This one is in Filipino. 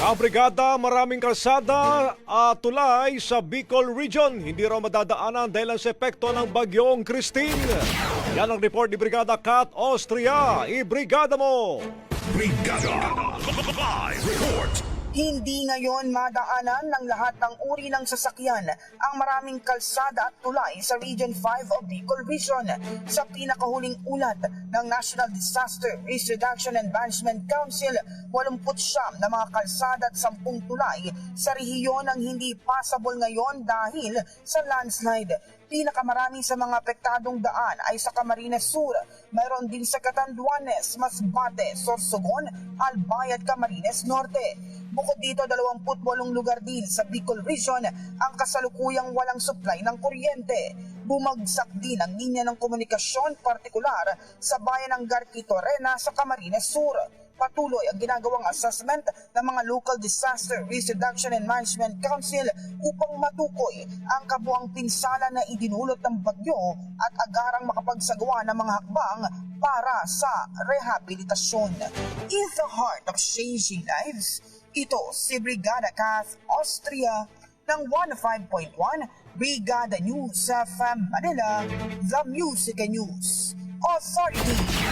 Kabrigada, maraming kalsada at tulay sa Bicol Region. Hindi raw madadaanan dahil sa epekto ng bagyong Christine. Yan ang report ni Brigada Kat Austria. Ibrigada mo! Brigada Live Report Hindi ngayon madaanan ng lahat ng uri ng sasakyan ang maraming kalsada at tulay sa Region 5 of Bicol Region. Sa pinakahuling ulat ng National Disaster Risk Reduction and Management Council, 89 na mga kalsada at 10 tulay sa rehiyon ang hindi passable ngayon dahil sa landslide. Pinakamarami sa mga apektadong daan ay sa Camarines Sur, mayroon din sa Catanduanes, Masbate, Sorsogon, Albay at Camarines Norte. Bukod dito, 28 lugar din sa Bicol Region ang kasalukuyang walang supply ng kuryente. Bumagsak din ang linya ng komunikasyon partikular sa bayan ng Garquitorena sa Camarines Sur. Patuloy ang ginagawang assessment ng mga Local Disaster Risk Reduction and Management Council upang matukoy ang kabuang pinsala na idinulot ng bagyo at agarang makapagsagawa ng mga hakbang para sa rehabilitasyon. In the heart of changing lives, ito si Brigada Cath Austria ng 105.1 Brigada News FM Manila, The Music News Authority.